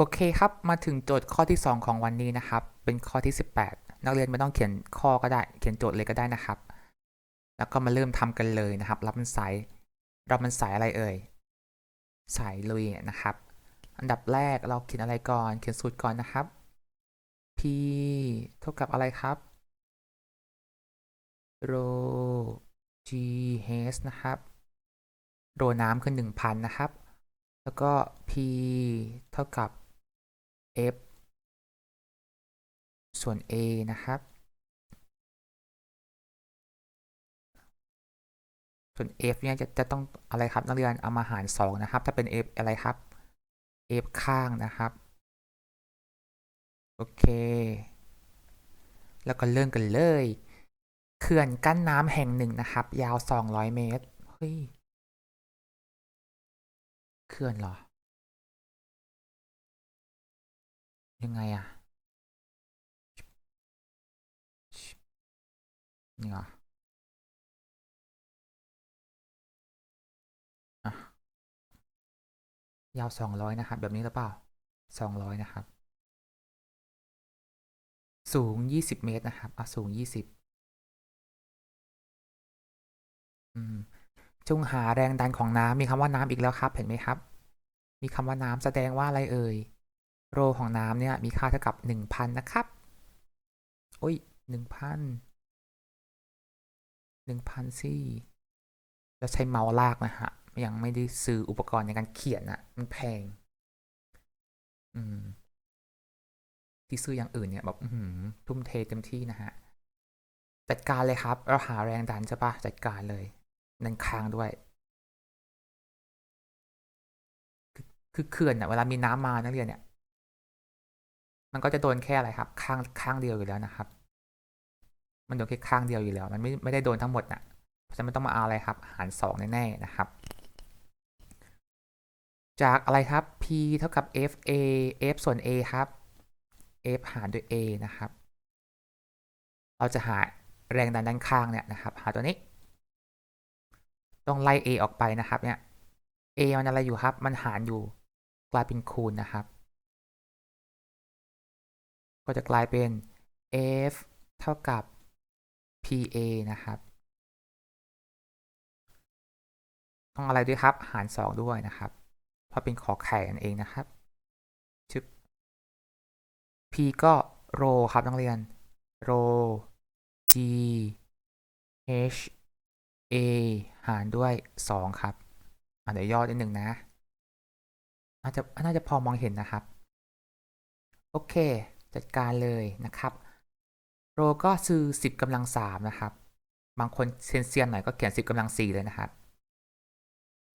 โอเคครับ มาถึงโจทย์ข้อที่ 2 ของวันนี้นะครับ เป็นข้อที่ 18 นักเรียนไม่ต้องเขียนข้อก็ได้ เขียนโจทย์เลยก็ได้นะครับ แล้วก็มาเริ่มทำกันเลยนะครับ รับมันสายรับมันสายอะไรเอ่ย สายลุยนะครับ อันดับแรกเราเขียนอะไรก่อน เขียนสูตรก่อนนะครับ p เท่ากับอะไรครับ rho g h นะครับโรน้ำคือ 1,000 นะครับ แล้วก็ p เท่ากับ f ส่วน a นะครับ ส่วน f เนี่ยจะจะต้องอะไรครับนักเรียนเอามาหาร 2 นะครับ ถ้าเป็น f อะไรครับ f ข้างนะครับ โอเค แล้วก็เริ่มกันเลยเขื่อนกั้นน้ำแห่งหนึ่งนะครับ ยาว 200 เมตร เฮ้ย เขื่อนเหรอ ยังไงอะนี่เหรออะยาว200นะครับ แบบนี้หรือเปล่า200นะครับ สูง20เมตรนะครับอะสูง20อืมจงหาแรงดันของน้ำมีคำว่าน้ำอีกแล้วครับ เห็นไหมครับ มีคำว่าน้ำแสดงว่าอะไรเอ่ย โรของน้ำเนี่ยมีค่าเท่ากับ 1,000 นะครับ โอ้ย 1,000 1,000สี่แล้วใช้เมาส์ลากนะฮะ ยังไม่ได้ซื้ออุปกรณ์ในการเขียนอะมันแพง อืม ที่ซื้ออย่างอื่นเนี่ยแบบอื้อหือทุ่มเทเต็มที่นะฮะ จัดการเลยครับ เราหาแรงดันใช่ปะจัดการเลยดันค้างด้วยคือคือเขื่อนเนี่ยเวลามีน้ำมานักเรียนเนี่ย มันก็จะโดนแค่อะไรครับ ข้างข้างเดียวอยู่แล้วนะครับ มันโดนแค่ข้างเดียวอยู่แล้ว มันไม่ไม่ได้โดนทั้งหมดนะเพราะฉะนั้นมันต้องมาเอาอะไรครับ หารสองแน่ๆนะครับ จากอะไรครับ p เท่ากับ f a f ส่วน a ครับ f หารด้วย a นะครับ เราจะหาแรงดันด้านข้างเนี่ยนะครับ หาตัวนี้ ต้องไล่ a ออกไปนะครับเนี่ย a มันอะไรอยู่ครับ มันหารอยู่กลายเป็นคูณนะครับ ก็จะกลายเป็น f เท่ากับ pa นะครับ ต้องอะไรด้วยครับ หาร 2 ด้วยนะครับ เพราะเป็นขอไข่นั่นเองนะครับชึบ p ก็โรครับนักเรียนโร g h a หารด้วย 2 ครับอะเดี๋ยวย่อนิดหนึ่งนะน่าจะน่าจะพอมองเห็นนะครับ โอเค จัดการเลยนะครับ โรก็คือ10กำลัง3นะครับ บางคนเซียนเซียนๆหน่อยก็เขียน 10กำลัง4เลยนะครับ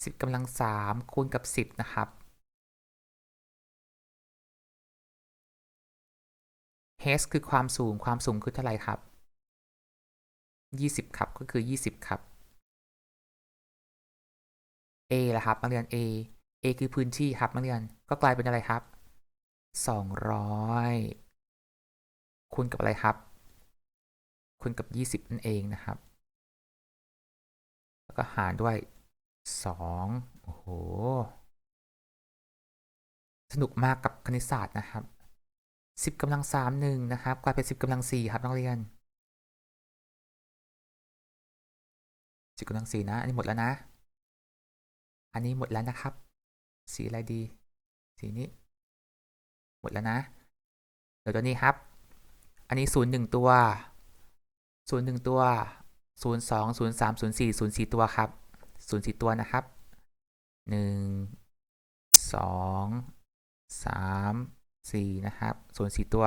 10กำลัง3คูณกับ 10 นะครับ h คือความสูง ความสูงคือเท่าไหร่ครับ 20 ครับ ก็คือ 20 ครับ a ล่ะครับนักเรียน a a คือพื้นที่ครับนักเรียน ก็กลายเป็นอะไรครับ 200 คูณกับอะไรครับ คูณกับ 20 นั่นเองนะครับ แล้วก็หารด้วย 2 โอ้โห สนุกมากกับคณิตศาสตร์นะครับ 10กำลัง3 1 นะครับ กลายเป็น 10กำลัง4ครับนักเรียน 10กำลัง4นะ อันนี้หมดแล้วนะ อันนี้หมดแล้วนะครับ สีอะไรดี สีนี้ หมดแล้วนะเดี๋ยวตัวนี้ครับ อันนี้ศูนย์หนึ่งตัวศูนย์หนึ่งตัวศูนย์สองศูนย์สามศูนย์สี่ศูนย์สี่ตัวครับศูนย์สี่ตัวนะครับหนึ่งสองสามสี่นะครับศูนย์สี่ตัว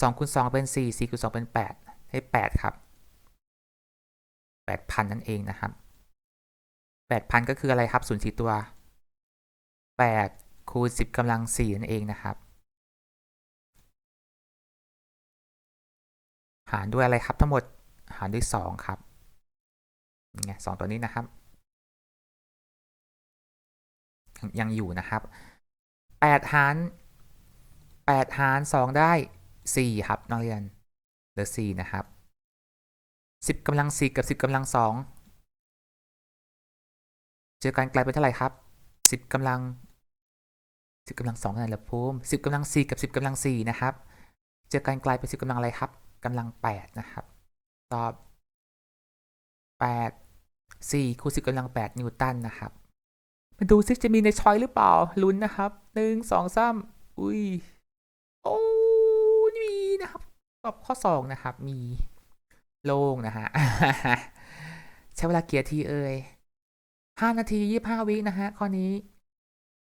สองคูณสองเป็นสี่สี่คูณสองเป็นแปดให้แปดครับแปดพันนั่นเองนะครับแปดพันก็คืออะไรครับศูนย์สี่ตัวแปดคูณสิบกำลังสี่นั่นเองนะครับ หารด้วยอะไรครับ ทั้งหมดหารด้วย 2 ครับนี่ไงสองตัวนี้นะครับยังยังอยู่นะครับ8หาร8หาร 2 ได้ 4 ครับนักเรียนเหลือ4นะครับ 10กำลัง4กับ 10กำลัง2เจอกันกลายเป็นเท่าไหร่ครับ10กำลังสิบกำลังสองคะแนนละภูมิสิบกำลังสี่กับสิบกำลังสี่นะครับ เจอกันกลายเป็นสิบกำลังอะไรครับ กำลังแปดนะครับ ตอบแปดสี่คูณสิบกำลังแปดนิวตันนะครับมาดูซิจะมีในช้อยหรือเปล่าลุ้นนะครับหนึ่งสองสามอุ้ยโอ้มีนะครับตอบข้อสองนะครับ มีโล่งนะฮะใช้เวลาเกียร์ทีเอ่ยห้านาทียี่ห้าวินะฮะข้อนี้